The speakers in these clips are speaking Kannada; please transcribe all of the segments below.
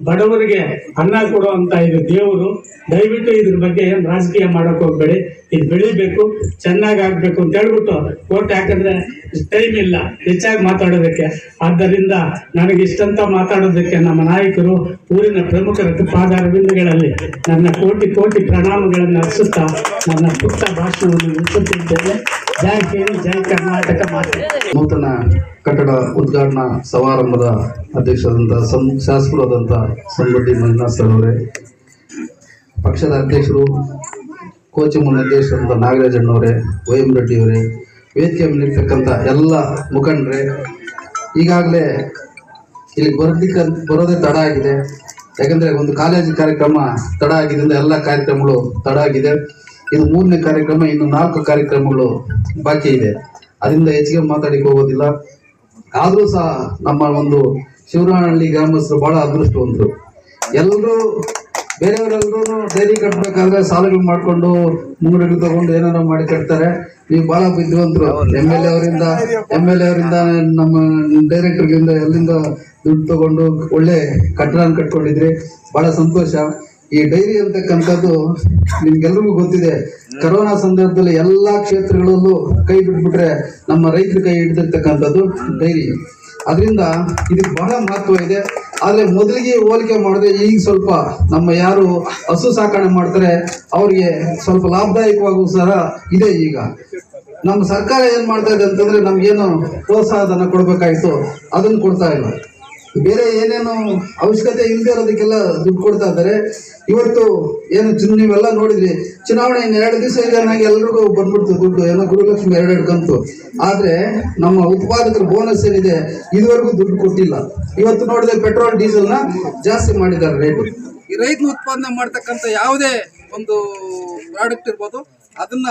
ಬಡವರಿಗೆ ಅನ್ನ ಕೊಡುವಂತ ಇದು ದೇವರು, ದಯವಿಟ್ಟು ಇದ್ರ ಬಗ್ಗೆ ಏನ್ ರಾಜಕೀಯ ಮಾಡಕ್ ಹೋಗ್ಬೇಡಿ. ಇದು ಬೆಳಿಬೇಕು, ಚೆನ್ನಾಗಿ ಆಗ್ಬೇಕು ಅಂತ ಹೇಳ್ಬಿಟ್ಟು ಓಟ್ ಯಾಕಂದ್ರೆ ಟೈಮ್ ಇಲ್ಲ, ಹೆಚ್ಚಾಗಿ ಮಾತಾಡೋದಕ್ಕೆ. ಆದ್ದರಿಂದ ನನಗೆ ಇಷ್ಟಂತ ಮಾತಾಡೋದಕ್ಕೆ ನಮ್ಮ ನಾಯಕರು ಊರಿನ ಪ್ರಮುಖರ ಪಾದಾರವಿಂದಗಳಲ್ಲಿ ನನ್ನ ಕೋಟಿ ಕೋಟಿ ಪ್ರಣಾಮಗಳನ್ನು ಅರ್ಪಿಸುತ್ತಾ ನನ್ನ ಪುಟ್ಟ ಭಾಷಣವನ್ನು ಮುಗಿಸುತ್ತಿದ್ದೇನೆ ಜೈ ಜೈ ಕರ್ನಾಟಕ ಮಾತೆ. ನೂತನ ಕಟ್ಟಡ ಉದ್ಘಾಟನಾ ಸಮಾರಂಭದ ಅಧ್ಯಕ್ಷರಾದಂಥ ಸಂ, ಶಾಸಕರಾದಂಥ ಸಂಗೊಡ್ಡಿ ಮಂಜುನಾಥ್ ಸರ್ ಅವರೇ, ಪಕ್ಷದ ಅಧ್ಯಕ್ಷರು ಕೋಚಿಂಗ್ ನಿರ್ದೇಶಕರಾದಂಥ ನಾಗರಾಜಣ್ಣವರೇ ವೈಎಂ ಎಂ ವೇದಿಕೆಯಲ್ಲಿರ್ತಕ್ಕಂಥ ಎಲ್ಲ ಮುಖಂಡರೇ, ಈಗಾಗಲೇ ಇಲ್ಲಿ ಬರೋದಕ್ಕೆ ಬರೋದೇ ತಡ ಆಗಿದೆ. ಯಾಕಂದರೆ ಒಂದು ಕಾಲೇಜು ಕಾರ್ಯಕ್ರಮ ತಡ ಆಗಿದ್ದರಿಂದ ಎಲ್ಲ ಕಾರ್ಯಕ್ರಮಗಳು ತಡ ಆಗಿದೆ. ಇದು ಮೂರನೇ ಕಾರ್ಯಕ್ರಮ, ಇನ್ನು ನಾಲ್ಕು ಕಾರ್ಯಕ್ರಮಗಳು ಬಾಕಿ ಇದೆ. ಅದರಿಂದ ಹೆಚ್ಚಿಗೆ ಮಾತಾಡಿಕ್ ಹೋಗೋದಿಲ್ಲ. ಆದರೂ ಸಹ ನಮ್ಮ ಒಂದು ಶಿವರಾನಹಳ್ಳಿ ಗ್ರಾಮಸ್ಥರು ಬಹಳ ಅದೃಷ್ಟವಂತರು. ಎಲ್ಲರೂ, ಬೇರೆಯವರೆಲ್ಲರೂ ಡೈರಿ ಕಟ್ಟಬೇಕಾದ್ರೆ ಸಾಲಗಳು ಮಾಡಿಕೊಂಡು ಮೂರಡಿ ತಗೊಂಡು ಏನಾರ ಮಾಡಿ ಕಟ್ತಾರೆ. ನೀವು ಬಹಳ ಬಿದ್ದಿವಂತರು ಎಂ ಎಲ್ ಎ ಅವರಿಂದ ಎಂ ಎಲ್ ಎ ಅವರಿಂದ ನಮ್ಮ ಡೈರೆಕ್ಟರ್ಗಿಂದ ಎಲ್ಲಿಂದ ದುಡ್ಡು ತಗೊಂಡು ಒಳ್ಳೆ ಕಟ್ಟಡ ಕಟ್ಕೊಂಡಿದ್ರಿ. ಬಹಳ ಸಂತೋಷ. ಈ ಡೈರಿ ಅಂತಕ್ಕಂಥದ್ದು ನಿಮ್ಗೆಲ್ರಿಗೂ ಗೊತ್ತಿದೆ. ಕರೋನಾ ಸಂದರ್ಭದಲ್ಲಿ ಎಲ್ಲಾ ಕ್ಷೇತ್ರಗಳಲ್ಲೂ ಕೈ ಬಿಟ್ಬಿಟ್ರೆ ನಮ್ಮ ರೈತರು ಕೈ ಹಿಡಿದಿರ್ತಕ್ಕಂಥದ್ದು ಡೈರಿ. ಅದರಿಂದ ಇದಕ್ಕೆ ಬಹಳ ಮಹತ್ವ ಇದೆ. ಆದರೆ ಮೊದಲಿಗೆ ಹೋಲಿಕೆ ಮಾಡಿದ್ರೆ ಈಗ ಸ್ವಲ್ಪ ನಮ್ಮ ಯಾರು ಹಸು ಸಾಕಣೆ ಮಾಡ್ತಾರೆ, ಅವರಿಗೆ ಸ್ವಲ್ಪ ಲಾಭದಾಯಕವಾಗೂ ಸಹ ಇದೆ ಈಗ. ನಮ್ಮ ಸರ್ಕಾರ ಏನು ಮಾಡ್ತಾ ಇದೆ ಅಂತಂದರೆ ನಮಗೇನು ಪ್ರೋತ್ಸಾಹ ಧನ ಕೊಡಬೇಕಾಯಿತು. ಅದನ್ನ ಕೊಡ್ತಾ ಇಲ್ಲ. ಬೇರೆ ಏನೇನು ಅವಶ್ಯಕತೆ ಇಲ್ಲದೆ ಇರೋದಕ್ಕೆಲ್ಲ ದುಡ್ಡು ಕೊಡ್ತಾ ಇದ್ದಾರೆ. ಇವತ್ತು ಏನು ನೀವೆಲ್ಲ ನೋಡಿದ್ರಿ, ಚುನಾವಣೆ ಇನ್ನು ಎರಡು ದಿವಸ ಇದೆ ನನಗೆ ಎಲ್ರಿಗೂ ಬಂದ್ಬಿಡ್ತು ದುಡ್ಡು. ಏನೋ ಗುರುಲಕ್ಷ್ಮಿ ಎರಡೆರಡು ಕಂತು. ಆದರೆ ನಮ್ಮ ಉತ್ಪಾದಕರ ಬೋನಸ್ ಏನಿದೆ, ಇದುವರೆಗೂ ದುಡ್ಡು ಕೊಟ್ಟಿಲ್ಲ. ಇವತ್ತು ನೋಡಿದ್ರೆ ಪೆಟ್ರೋಲ್, ಡೀಸೆಲ್ನ ಜಾಸ್ತಿ ಮಾಡಿದ್ದಾರೆ ರೇಟು. ಈ ರೈತನ ಉತ್ಪಾದನೆ ಮಾಡ್ತಕ್ಕಂಥ ಯಾವುದೇ ಒಂದು ಪ್ರಾಡಕ್ಟ್ ಇರ್ಬೋದು, ಅದನ್ನ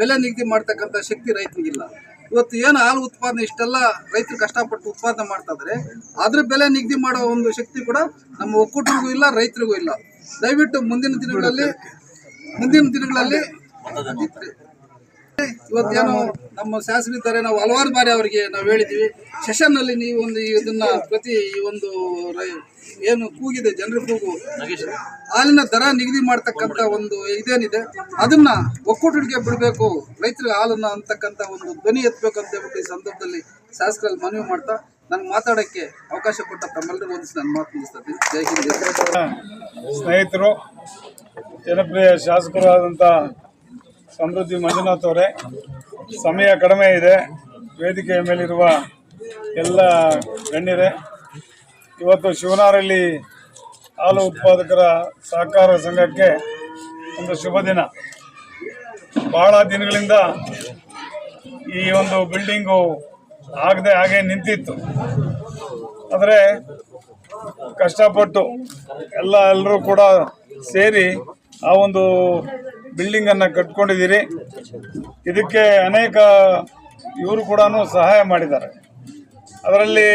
ಬೆಲೆ ನಿಗದಿ ಮಾಡ್ತಕ್ಕಂಥ ಶಕ್ತಿ ರೈತನಿಗಿಲ್ಲ. ಇವತ್ತು ಏನು ಹಾಲು ಉತ್ಪಾದನೆ ಇಷ್ಟೆಲ್ಲ ರೈತರು ಕಷ್ಟಪಟ್ಟು ಉತ್ಪಾದನೆ ಮಾಡ್ತಾ ಇದ್ದಾರೆ ಅದ್ರ ಬೆಲೆ ನಿಗದಿ ಮಾಡೋ ಒಂದು ಶಕ್ತಿ ಕೂಡ ನಮ್ಮ ಒಕ್ಕೂಟರಿಗೂ ಇಲ್ಲ ರೈತರಿಗೂ ಇಲ್ಲ. ದಯವಿಟ್ಟು ಮುಂದಿನ ದಿನಗಳಲ್ಲಿ ಮುಂದಿನ ದಿನಗಳಲ್ಲಿ ಇವತ್ತೇನು ನಮ್ಮ ಶಾಸಕರಿದ್ದಾರೆ, ನಾವು ಹಲವಾರು ಬಾರಿ ಅವರಿಗೆ ನಾವು ಹೇಳಿದ್ದೀವಿ. ಸೆಷನ್ ಅಲ್ಲಿ ನೀವು ಒಂದು ಇದನ್ನ ಪ್ರತಿ ಈ ಒಂದು ಏನು ಕೂಗಿದೆ, ಜನರ ಕೂಗು. ಹಾಲಿನ ದರ ನಿಗದಿ ಮಾಡ್ತಕ್ಕಂಥ ಒಂದು ಇದೇನಿದೆ, ಅದನ್ನ ಒಕ್ಕೂಟಕ್ಕೆ ಬಿಡಬೇಕು, ರೈತರಿಗೆ ಹಾಲನ್ನ ಅಂತಕ್ಕಂಥ ಒಂದು ಧ್ವನಿ ಎತ್ತಬೇಕು ಅಂತ ಹೇಳ್ಬಿಟ್ಟು ಈ ಸಂದರ್ಭದಲ್ಲಿ ಶಾಸಕರಲ್ಲಿ ಮನವಿ ಮಾಡ್ತಾ, ನನ್ಗೆ ಮಾತಾಡೋಕ್ಕೆ ಅವಕಾಶ ಕೊಟ್ಟ ತಮ್ಮೆಲ್ಲರಿಗೂ ಒಂದು ನನ್ನ ಮಾತು ಮುಗಿಸ್ತಾ ಜೈ ಹಿಂದ್. ಸ್ನೇಹಿತರು, ಜನಪ್ರಿಯ ಶಾಸಕರು ಆದಂಥ ಸಮೃದ್ಧಿ ಮಂಜುನಾಥ್ ಅವರೇ, ಸಮಯ ಕಡಿಮೆ ಇದೆ ವೇದಿಕೆಯ ಮೇಲಿರುವ ಎಲ್ಲ ಗಣ್ಯರೇ, ಇವತ್ತು ಶಿವನಾರಲ್ಲಿ ಹಾಲು ಉತ್ಪಾದಕರ ಸಹಕಾರ ಸಂಘಕ್ಕೆ ಒಂದು ಶುಭ ದಿನ. ಬಹಳ ದಿನಗಳಿಂದ ಈ ಒಂದು ಬಿಲ್ಡಿಂಗು ಆಗದೆ ಹಾಗೆ ನಿಂತಿತ್ತು. ಆದರೆ ಕಷ್ಟಪಟ್ಟು ಎಲ್ಲ ಎಲ್ಲರೂ ಕೂಡ ಸೇರಿ ಆ ಒಂದು ಬಿಲ್ಡಿಂಗನ್ನು ಕಟ್ಕೊಂಡಿದ್ದೀರಿ. ಇದಕ್ಕೆ ಅನೇಕ ಇವರು ಕೂಡ ಸಹಾಯ ಮಾಡಿದ್ದಾರೆ. ಅದರಲ್ಲಿ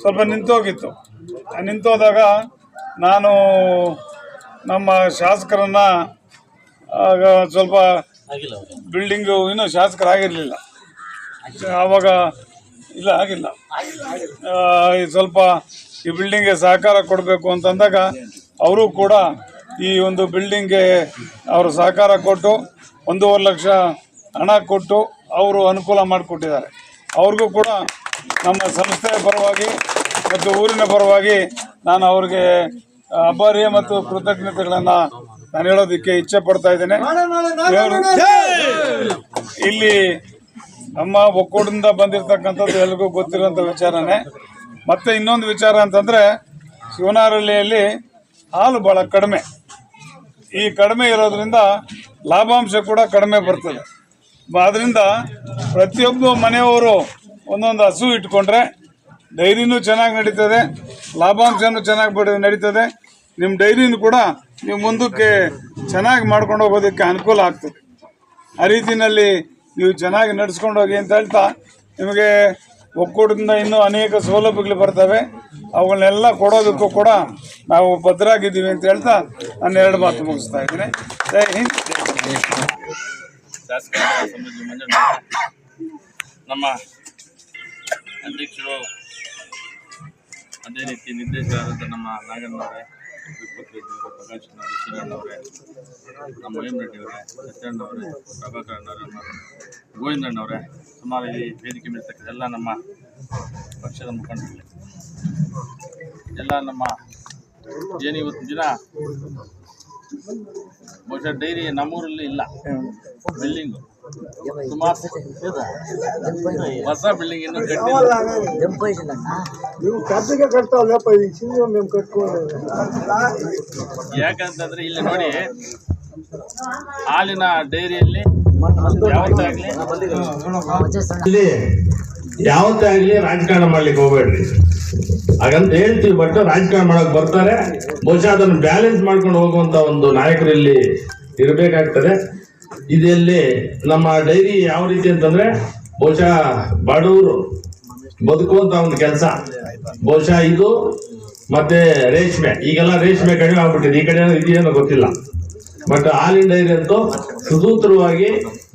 ಸ್ವಲ್ಪ ನಿಂತೋಗಿತ್ತು. ನಿಂತೋದಾಗ ನಾನು ನಮ್ಮ ಶಾಸಕರನ್ನ ಸ್ವಲ್ಪ ಬಿಲ್ಡಿಂಗು ಇನ್ನೂ ಶಾಸಕರಾಗಿರಲಿಲ್ಲ. ಆವಾಗ ಇಲ್ಲ, ಆಗಿಲ್ಲ. ಸ್ವಲ್ಪ ಈ ಬಿಲ್ಡಿಂಗ್ಗೆ ಸಹಕಾರ ಕೊಡಬೇಕು ಅಂತಂದಾಗ ಅವರು ಕೂಡ ಈ ಒಂದು ಬಿಲ್ಡಿಂಗ್ಗೆ ಅವರು ಸಹಕಾರ ಕೊಟ್ಟು ಒಂದೂವರೆ ಲಕ್ಷ ಹಣ ಕೊಟ್ಟು ಅವರು ಅನುಕೂಲ ಮಾಡಿಕೊಟ್ಟಿದ್ದಾರೆ. ಅವ್ರಿಗೂ ಕೂಡ ನಮ್ಮ ಸಂಸ್ಥೆಯ ಪರವಾಗಿ ಮತ್ತು ಊರಿನ ಪರವಾಗಿ ನಾನು ಅವ್ರಿಗೆ ಅಭಾರಿ ಮತ್ತು ಕೃತಜ್ಞತೆಗಳನ್ನು ನಾನು ಹೇಳೋದಕ್ಕೆ ಇಚ್ಛೆ ಪಡ್ತಾ ಇದ್ದೇನೆ. ಇಲ್ಲಿ ನಮ್ಮ ಒಕ್ಕೂಟದಿಂದ ಬಂದಿರತಕ್ಕಂಥದ್ದು ಎಲ್ರಿಗೂ ಗೊತ್ತಿರೋಂಥ ವಿಚಾರನೇ. ಮತ್ತೆ ಇನ್ನೊಂದು ವಿಚಾರ ಅಂತಂದ್ರೆ ಶಿವನಾರಳ್ಳಿಯಲ್ಲಿ ಹಾಲು ಬಹಳ ಕಡಿಮೆ. ಈ ಕಡಿಮೆ ಇರೋದ್ರಿಂದ ಲಾಭಾಂಶ ಕೂಡ ಕಡಿಮೆ ಬರ್ತದೆ. ಅದರಿಂದ ಪ್ರತಿಯೊಬ್ಬ ಮನೆಯವರು ಒಂದೊಂದು ಹಸು ಇಟ್ಕೊಂಡ್ರೆ ಡೈರಿನೂ ಚೆನ್ನಾಗಿ ನಡೀತದೆ, ಲಾಭಾಂಶನೂ ಚೆನ್ನಾಗಿ ನಡೀತದೆ. ನಿಮ್ಮ ಡೈರಿನೂ ಕೂಡ ನೀವು ಮುಂದಕ್ಕೆ ಚೆನ್ನಾಗಿ ಮಾಡ್ಕೊಂಡು ಹೋಗೋದಕ್ಕೆ ಅನುಕೂಲ ಆಗ್ತದೆ. ಆ ರೀತಿಯಲ್ಲಿ ನೀವು ಚೆನ್ನಾಗಿ ನಡೆಸ್ಕೊಂಡು ಹೋಗಿ ಅಂತ ಹೇಳ್ತಾ ನಿಮಗೆ ಒಕ್ಕೂಟದಿಂದ ಇನ್ನೂ ಅನೇಕ ಸೌಲಭ್ಯಗಳು ಬರ್ತವೆ. ಅವುಗಳನ್ನೆಲ್ಲ ಕೊಡೋದಕ್ಕೂ ಕೂಡ ನಾವು ಭದ್ರಾಗಿದ್ದೀವಿ ಅಂತ ಹೇಳ್ತಾ ನಾನು ಎರಡು ಮಾತು ಮುಗಿಸ್ತಾ ಇದ್ದೀನಿ. ಜೈ ಹಿಂದ್. ನಮ್ಮ ಅಧ್ಯಕ್ಷರು ಅದೇ ರೀತಿ ನಿರ್ದೇಶಕರಾದಂಥ ನಮ್ಮ ನಾಗಣ್ಣವರೇ ಪ್ರಕಾಶ್ ಅವರೇ ಶ್ರೀರಣ್ಣವರೇ ನಮ್ಮ ರೆಡ್ಡಿಯವರೇ ಸತ್ಯಣ್ಣವರೇ ಪ್ರಭಾಕರ್ ಅಣ್ಣವರೇ ಗೋವಿಂದಣ್ಣವರೇ ಸುಮಾರು ಈ ವೇದಿಕೆ ಮೀರ್ತಕ್ಕಂಥ ಎಲ್ಲ ನಮ್ಮ ಪಕ್ಷದ ಮುಖಂಡರುಗಳೇ. ಎಲ್ಲ ನಮ್ಮ ಏನು ಇವತ್ತು ದಿನ? ಬಹುಶಃ ಡೈರಿ ನಮ್ಮೂರಲ್ಲಿ ಇಲ್ಲ. ಬಿಲ್ಡಿಂಗು ಸುಮಾರು ಹೊಸ ಬಿಲ್ಡಿಂಗ್ ಇನ್ನು ಕಟ್ಟಿಲ್ಲ. ಯಾಕಂತಂದ್ರೆ ಇಲ್ಲಿ ನೋಡಿ ಹಾಲಿನ ಡೈರಿಯಲ್ಲಿ ಇಲ್ಲಿ ಯಾವತ್ತೇ ಆಗಲಿ ರಾಜಕಾರಣ ಮಾಡ್ಲಿಕ್ಕೆ ಹೋಗ್ಬೇಡ್ರಿ. ಹಾಗಂತ ಹೇಳ್ತೀವಿ, ಬಟ್ ರಾಜಕಾರಣ ಮಾಡಕ್ ಬರ್ತಾರೆ. ಬಹುಶಃ ಅದನ್ನು ಬ್ಯಾಲೆನ್ಸ್ ಮಾಡ್ಕೊಂಡು ಹೋಗುವಂತ ಒಂದು ನಾಯಕರಲ್ಲಿ ಇರಬೇಕಾಗ್ತದೆ. ಇದರಲ್ಲಿ ನಮ್ಮ ಡೈರಿ ಯಾವ ರೀತಿ ಅಂತಂದ್ರೆ, ಬಹುಶಃ ಬಡವರು ಬದುಕುವಂತ ಒಂದು ಕೆಲಸ. ಬಹುಶಃ ಇದು ಮತ್ತೆ ರೇಷ್ಮೆ, ಈಗೆಲ್ಲ ರೇಷ್ಮೆ ಕಡಿಮೆ ಆಗ್ಬಿಟ್ಟಿದೆ. ಈ ಕಡೆ ಏನೋ ಇದೆಯೇನೋ ಗೊತ್ತಿಲ್ಲ. ಬಟ್ ಹಾಲಿನ ಡೈರಿ ಅಂತೂ ಸುಸೂತ್ರವಾಗಿ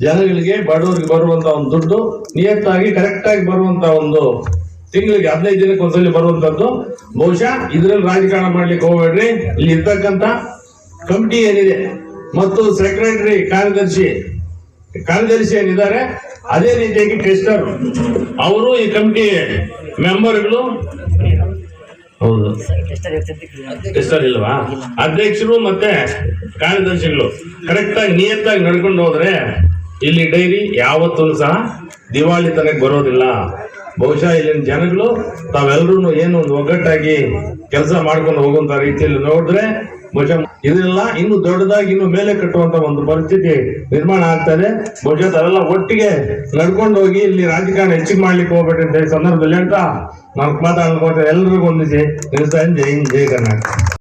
ಜನಗಳಿಗೆ ಬಡವರಿಗೆ ಬರುವಂತ ಒಂದು ದುಡ್ಡು, ನಿಯತ್ತಾಗಿ ಕರೆಕ್ಟ್ ಆಗಿ ಬರುವಂತ ಒಂದು ತಿಂಗಳಿಗೆ ಹದಿನೈದು ದಿನಕ್ಕೆ ಒಂದ್ಸಲಿ ಬರುವಂತದ್ದು. ಬಹುಶಃ ಇದ್ರಲ್ಲಿ ರಾಜಕಾರಣ ಮಾಡ್ಲಿಕ್ಕೆ ಹೋಗ್ಬೇಡ್ರಿ. ಇಲ್ಲಿ ಇರ್ತಕ್ಕಂತ ಕಮಿಟಿ ಏನಿದೆ, ಮತ್ತು ಸೆಕ್ರೆಟರಿ ಕಾರ್ಯದರ್ಶಿ ಕಾರ್ಯದರ್ಶಿ ಏನಿದ್ದಾರೆ, ಅದೇ ರೀತಿಯಾಗಿ ಟೆಸ್ಟರ್. ಅವರು ಈ ಕಮಿಟಿ ಮೆಂಬರ್ಗಳು ಹೌದು. ಇಲ್ವಾ ಅಧ್ಯಕ್ಷರು ಮತ್ತೆ ಕಾರ್ಯದರ್ಶಿಗಳು ಕರೆಕ್ಟ್ ಆಗಿ ನಿಯತ್ತಾಗಿ ನಡ್ಕೊಂಡು ಹೋದ್ರೆ ಇಲ್ಲಿ ಡೈರಿ ಯಾವತ್ತೂ ಸಹ ದಿವಾಳಿ ತನಕ ಬರೋದಿಲ್ಲ. ಬಹುಶಃ ಇಲ್ಲಿನ ಜನಗಳು ತಾವೆಲ್ಲರೂ ಏನು ಒಂದು ಒಗ್ಗಟ್ಟಾಗಿ ಕೆಲಸ ಮಾಡ್ಕೊಂಡು ಹೋಗುವಂತ ರೀತಿಯಲ್ಲಿ ನೋಡಿದ್ರೆ ಬಹುಶಃ ಇದೆಲ್ಲ, ಇನ್ನು ದೊಡ್ಡದಾಗಿ ಇನ್ನು ಮೇಲೆ ಕಟ್ಟುವಂತ ಒಂದು ಪರಿಸ್ಥಿತಿ ನಿರ್ಮಾಣ ಆಗ್ತದೆ. ಬಹುಶಃ ಅದೆಲ್ಲ ಒಟ್ಟಿಗೆ ನಡ್ಕೊಂಡು ಹೋಗಿ ಇಲ್ಲಿ ರಾಜಕಾರಣ ಹೆಚ್ಚಿಗೆ ಮಾಡ್ಲಿಕ್ಕೆ ಹೋಗ್ಬೇಕಂತ ಈ ಸಂದರ್ಭದಲ್ಲಿ ಅಂತ ನಾನು ಮಾತಾಡ್ಕೊಳ್ತೇವೆ ಎಲ್ರಿಗೂ ಒಂದಿಸಿ ಜೈನ್ ಜೈ ಹಿಂದ್, ಜೈ ಕರ್ನಾಟಕ.